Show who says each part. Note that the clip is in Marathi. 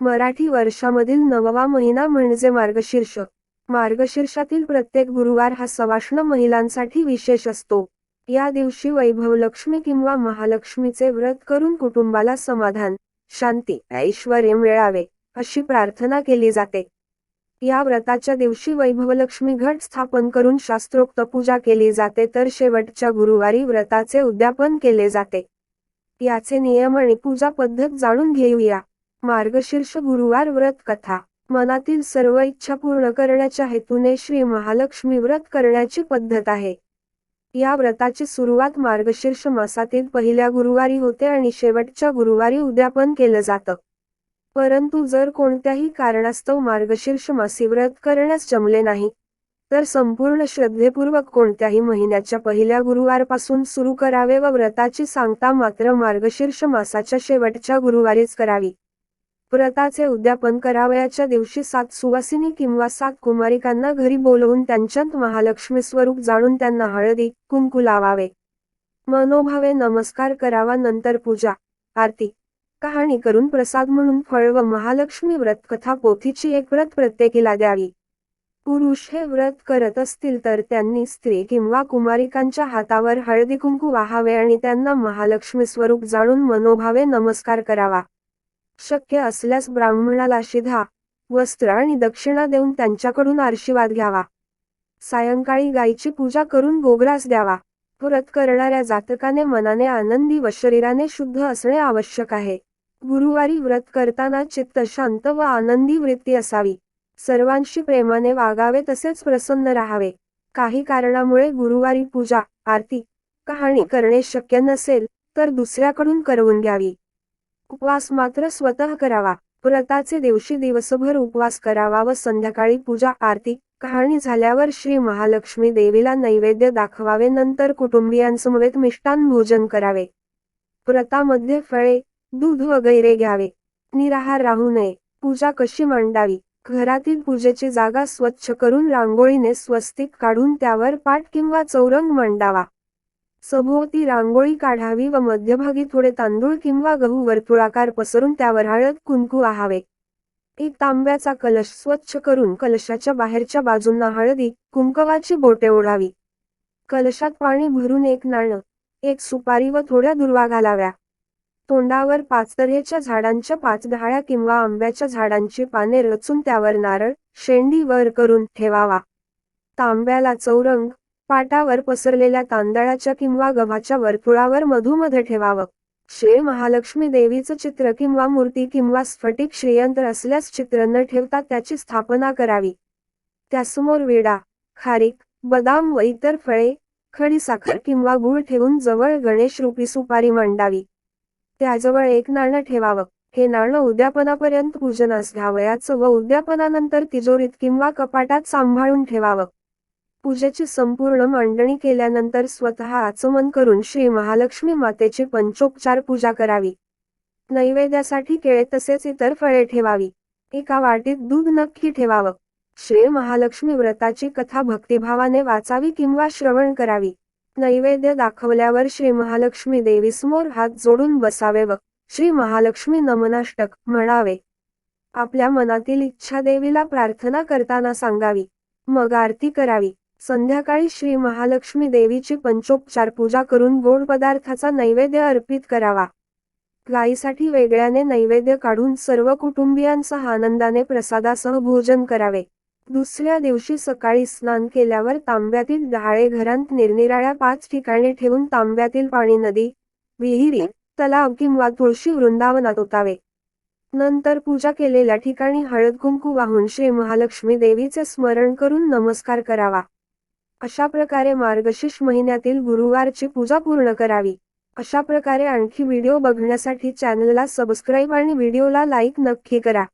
Speaker 1: मराठी वर्षामधील नववा महिना म्हणजे मार्गशीर्ष. मार्गशीर्षातील प्रत्येक गुरुवार हा सवाष्ण महिलांसाठी विशेष असतो. या दिवशी वैभवलक्ष्मी किंवा महालक्ष्मीचे व्रत करून कुटुंबाला समाधान शांती ऐश्वर मिळावे अशी प्रार्थना केली जाते. या व्रताच्या दिवशी वैभवलक्ष्मी घट स्थापन करून शास्त्रोक्त पूजा केली जाते तर शेवटच्या गुरुवारी व्रताचे उद्यापन केले जाते. याचे नियम आणि पूजा पद्धत जाणून घेऊया. मार्गशीर्ष गुरुवार व्रत कथा मनातील सर्व इच्छा पूर्ण करण्याच्या हेतूने श्री महालक्ष्मी व्रत करण्याची पद्धत आहे. या व्रताची सुरुवात मार्गशीर्ष मासातील पहिल्या गुरुवारी होते आणि शेवटच्या गुरुवारी उद्यापन केलं जातं. परंतु जर कोणत्याही कारणास्तव मार्गशीर्ष मासी व्रत करण्यास जमले नाही तर संपूर्ण श्रद्धेपूर्वक कोणत्याही महिन्याच्या पहिल्या गुरुवारपासून सुरू करावे व व्रताची सांगता मात्र मार्गशीर्ष मासाच्या शेवटच्या गुरुवारीच करावी. व्रताचे उद्यापन करावयाच्या दिवशी सात सुवासिनी किंवा सात कुमारिकांना घरी बोलवून त्यांच्यात महालक्ष्मी स्वरूप जाणून त्यांना हळदी कुंकू लावावे. मनोभावे नमस्कार करावा नंतर पूजा आरती कहाणी करून प्रसाद म्हणून फळ व महालक्ष्मी व्रत कथा पोथीची एक व्रत प्रत्येकीला द्यावी. पुरुष हे व्रत करत असतील तर त्यांनी स्त्री किंवा कुमारिकांच्या हातावर हळदी कुंकू वाहावे आणि त्यांना महालक्ष्मी स्वरूप जाणून मनोभावे नमस्कार करावा. शक्य असल्यास ब्राह्मणाला शिधा वस्त्र आणि दक्षिणा देऊन त्यांच्याकडून आशीर्वाद घ्यावा. सायंकाळी गायीची पूजा करून गोग्रास द्यावा. व्रत करणाऱ्या जातकाने मनाने आनंदी व शरीराने शुद्ध असणे आवश्यक आहे. गुरुवारी व्रत करताना चित्त शांत व आनंदी वृत्ती असावी. सर्वांशी प्रेमाने वागावे तसेच प्रसन्न राहावे. काही कारणामुळे गुरुवारी पूजा आरती कहाणी करणे शक्य नसेल तर दुसऱ्याकडून करवून घ्यावी. उपवास मात्र स्वतः करावा. व्रताचे दिवशी दिवसभर उपवास करावा व संध्याकाळी पूजा आरती कहाणी झाल्यावर श्री महालक्ष्मी देवीला नैवेद्य दाखवावे. नंतर कुटुंबियांसमवेत मिष्टान भोजन करावे. व्रतामध्ये फळे दूध वगैरे घ्यावे. निराहार राहू नये. पूजा कशी मांडावी? घरातील पूजेची जागा स्वच्छ करून रांगोळीने स्वस्तिक काढून त्यावर पाठ किंवा चौरंग मांडावा. सभोवती रांगोळी काढावी व मध्यभागी थोडे तांदूळ किंवा गहू वर्तुळाकार पसरून त्यावर हळद कुंकू आहावे. एक तांब्याचा कलश स्वच्छ करून कलशाच्या बाहेरच्या बाजूंना हळदी कुंकवाची बोटे ओढावी. कलशात पाणी भरून एक नाणं एक सुपारी व थोड्या दुर्वा घालाव्या. तोंडावर पाचतऱ्याच्या झाडांच्या पाच डहाळ्या किंवा आंब्याच्या झाडांची पाने रचून त्यावर नारळ शेंडी वर करून ठेवावा. तांब्याला चौरंग पाटावर पसरलेल्या तांदळाच्या किंवा गव्हाच्या वर्तुळावर मधुमध ठेवावं. श्री महालक्ष्मी देवीचं चित्र किंवा मूर्ती किंवा स्फटिक श्रीयंत्र असल्यास चित्र न ठेवता त्याची स्थापना करावी. त्यासमोर वेडा खारीक बदाम व इतर फळे खडी साखर किंवा गुळ ठेवून जवळ गणेश रूपी सुपारी मांडावी. त्याजवळ एक नाणं ठेवावं. हे नाणं उद्यापनापर्यंत पूजनास घ्यावयाचं व उद्यापनानंतर तिजोरीत किंवा कपाटात सांभाळून ठेवावं. पूजेची संपूर्ण मांडणी केल्यानंतर स्वतः आचमन करून श्री महालक्ष्मी मातेची पंचोपचार पूजा करावी. नैवेद्यासाठी केळे तसेच इतर फळे ठेवावी. एका वाटीत दूध नक्की ठेवावं. श्री महालक्ष्मी व्रताची कथा भक्तिभावाने वाचावी किंवा श्रवण करावी. नैवेद्य दाखवल्यावर श्री महालक्ष्मी देवीसमोर हात जोडून बसावे व श्री महालक्ष्मी नमनाष्टक म्हणावे. आपल्या मनातील इच्छा देवीला प्रार्थना करताना सांगावी. मग आरती करावी. संध्याकाळी श्री महालक्ष्मी देवीची पंचोपचार पूजा करून गोड पदार्थाचा नैवेद्य अर्पित करावा. गायीसाठी वेगळ्याने नैवेद्य काढून सर्व कुटुंबियांसह आनंदाने प्रसादासह भोजन करावे. दुसऱ्या दिवशी सकाळी स्नान केल्यावर तांब्यातील डहाळे घरांत निरनिराळ्या पाच ठिकाणी ठेवून तांब्यातील पाणी नदी विहिरी तलाव किंवा तुळशी वृंदावनात ओतावे. नंतर पूजा केलेल्या ठिकाणी हळद कुंकू वाहून श्री महालक्ष्मी देवीचे स्मरण करून नमस्कार करावा. अशा प्रकारे मार्गशीर्ष महिन्यातील गुरुवारची पूजा पूर्ण करावी. अशा प्रकारे आणखी व्हिडिओ बघण्यासाठी चॅनलला सबस्क्राईब आणि व्हिडिओला लाईक नक्की करा.